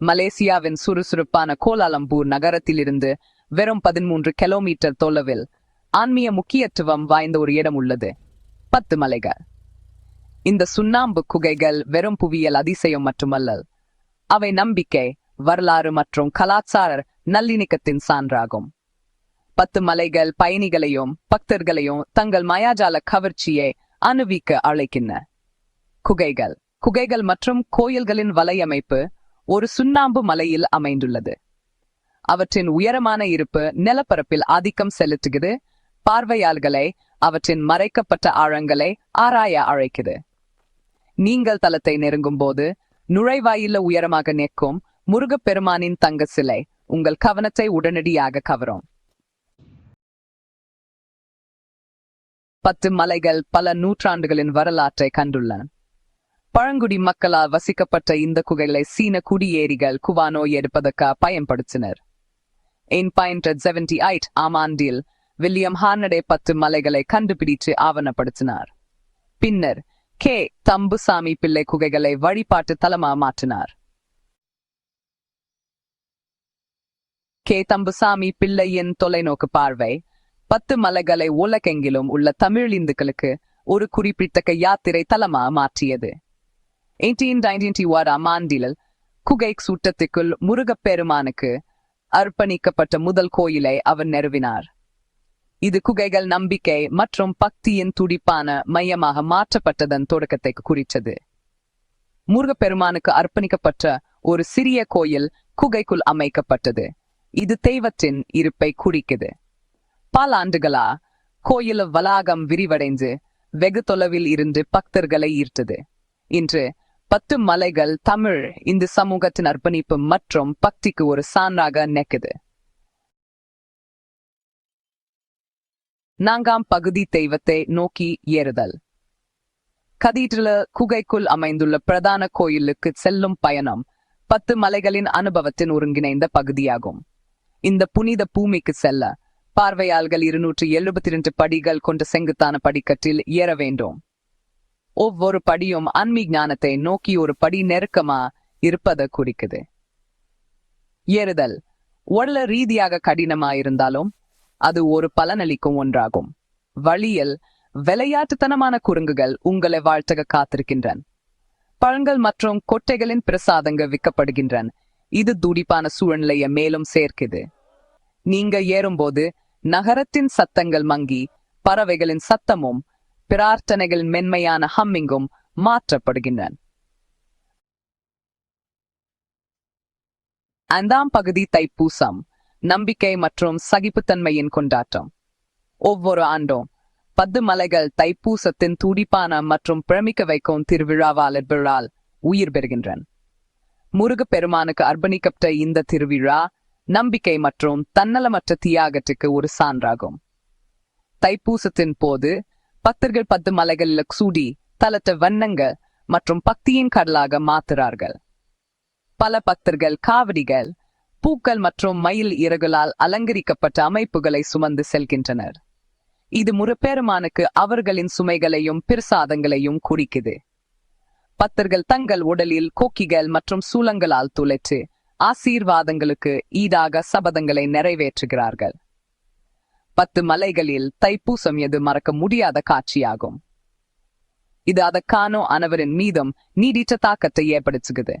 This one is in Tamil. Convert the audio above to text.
மலேசியாவின் சுறுசுறுப்பான கோலாலம்பூர் நகரத்திலிருந்து வெறும் பதிமூன்று கிலோமீட்டர் தொலைவில் ஆன்மீக முக்கியத்துவம் வாய்ந்த ஒரு இடம் உள்ளது. பத்து மலைகள். இந்த சுண்ணாம்பு குகைகள் வெறும் புவியியல் அதிசயம் மட்டுமல்ல அவை நம்பிக்கை வரலாறு மற்றும் கலாச்சார நல்லிணக்கத்தின் சான்றாகும். பத்து மலைகள் பயணிகளையும் பக்தர்களையும் தங்கள் மாயாஜால கவர்ச்சியை அணுவிக்க அழைக்கின்றன. குகைகள். குகைகள் மற்றும் கோயில்களின் வலையமைப்பு ஒரு சுண்ணாம்பு மலையில் அமைந்துள்ளது. அவற்றின் உயரமான இருப்பு நிலப்பரப்பில் ஆதிக்கம் செலுத்துகிறது. பார்வையாளர்களை அவற்றின் மறைக்கப்பட்ட ஆழங்களை ஆராய அழைக்குது. நீங்கள் தலத்தை நெருங்கும் போது நுழைவாயில உயரமாக நிற்கும் முருகப்பெருமானின் தங்க சிலை உங்கள் கவனத்தை உடனடியாக கவரும். பத்து மலைகள் பல நூற்றாண்டுகளின் வரலாற்றை கண்டுள்ளன. பழங்குடி மக்களால் வசிக்கப்பட்ட இந்த குகைகளை சீன குடியேறிகள் குவானோ எடுப்பதற்கு பயன்படுத்தினர். என் பாயிண்ட் செவன்டி ஐட் ஆம் ஆண்டில் வில்லியம் ஹார்னடே பத்து மலைகளை கண்டுபிடித்து ஆவணப்படுத்தினார். பின்னர் கே. தம்புசாமி பிள்ளை குகைகளை வழிபாட்டு தலமா மாற்றினார். கே. தம்புசாமி பிள்ளையின் தொலைநோக்கு பார்வை பத்து மலைகளை உலகெங்கிலும் உள்ள தமிழ் இந்துக்களுக்கு ஒரு குறிப்பிட்ட யாத்திரை தலமா மாற்றியது. எயிட்டீன் நைன்டி ஓராம் ஆண்டில் குகை சூட்டத்துக்குள் முருகப்பெருமானுக்கு அர்ப்பணிக்கப்பட்ட முதல் கோயிலை அவர் நிறுவினார். இது குகைகள் நம்பிக்கை மற்றும் பக்தியின் துடிப்பான மையமாக மாற்றப்பட்டதன் தொடக்கத்தை குறித்தது. முருகப்பெருமானுக்கு அர்ப்பணிக்கப்பட்ட ஒரு சிறிய கோயில் குகைக்குள் அமைக்கப்பட்டது. இது தெய்வத்தின் இருப்பை குறிக்குது. பல ஆண்டுகளா கோயில் வளாகம் விரிவடைந்து வெகு தொலைவில் இருந்து பக்தர்களை ஈர்த்தது. இன்று பத்து மலைகள் தமிழ் இந்த சமூகத்தின் அர்ப்பணிப்பு மற்றும் பக்திக்கு ஒரு சான்றாக நெக்குது நான்காம் பகுதி தெய்வத்தை நோக்கி ஏறுதல். கதீட்ரல குகைக்குள் அமைந்துள்ள பிரதான கோயிலுக்கு செல்லும் பயணம் பத்து மலைகளின் அனுபவத்தின் ஒருங்கிணைந்த பகுதியாகும். இந்த புனித பூமிக்கு செல்ல பார்வையாளர்கள் இருநூற்றி எழுபத்தி இரண்டு படிகள் கொண்ட செங்குத்தான படிக்கட்டில் ஏற வேண்டும். ஒவ்வொரு படியும் ஆன்மீக ஞானத்தை நோக்கி ஒரு படி நெருக்கமா இருப்பதை குறிக்குது. ஏறுதல். உடல ரீதியாக கடினமா இருந்தாலும் அது ஒரு பலனளிக்கும் ஒன்றாகும். வழியில் விளையாட்டுத்தனமான குரங்குகள் உங்களை வாழ்த்தக காத்திருக்கின்றன. பழங்கள் மற்றும் கொட்டைகளின் பிரசாதங்கள் விற்கப்படுகின்றன. இது துடிப்பான சூழ்நிலையை மேலும் சேர்க்குது. நீங்க ஏறும்போது நகரத்தின் சத்தங்கள் மங்கி பறவைகளின் சத்தமும் பிரார்த்தனைகளின் மென்மையான ஹம்மிங்கும் மாற்றப்படுகின்றன. ஐந்தாம் பகுதி தைப்பூசம் நம்பிக்கை மற்றும் சகிப்புத்தன்மையின் கொண்டாட்டம். ஒவ்வொரு ஆண்டும் பத்து மலைகள் தைப்பூசத்தின் துடிப்பான மற்றும் பிரமிக்க வைக்கும் திருவிழாவால் விழால் உயிர் பெறுகின்றன. முருகப் பெருமானுக்கு அர்ப்பணிக்கப்பட்ட இந்த திருவிழா நம்பிக்கை மற்றும் தன்னலமற்ற தியாகத்துக்கு ஒரு சான்றாகும். தைப்பூசத்தின் போது பக்தர்கள் பத்து மலைகளில் சூடி தலத்த வண்ணங்கள் மற்றும் பக்தியின் கடலாக மாத்துறார்கள். பல பக்தர்கள் காவடிகள் பூக்கள் மற்றும் மயில் இறகுகளால் அலங்கரிக்கப்பட்ட அமைப்புகளை சுமந்து செல்கின்றனர். இது முருப்பெருமானுக்கு அவர்களின் சுமைகளையும் பிரசாதங்களையும் குறிக்குது. பக்தர்கள் தங்கள் உடலில் கோக்கிகள் மற்றும் சூலங்களால் துளைத்து ஆசீர்வாதங்களுக்கு ஈடாக சபதங்களை நிறைவேற்றுகிறார்கள். பத்து மலைகளில் தைப்பூசம் எது மறக்க முடியாத காட்சியாகும். இது அதற்கான அனைவரின் மீதும் நீடித்த தாக்கத்தை ஏற்படுத்துகிறது.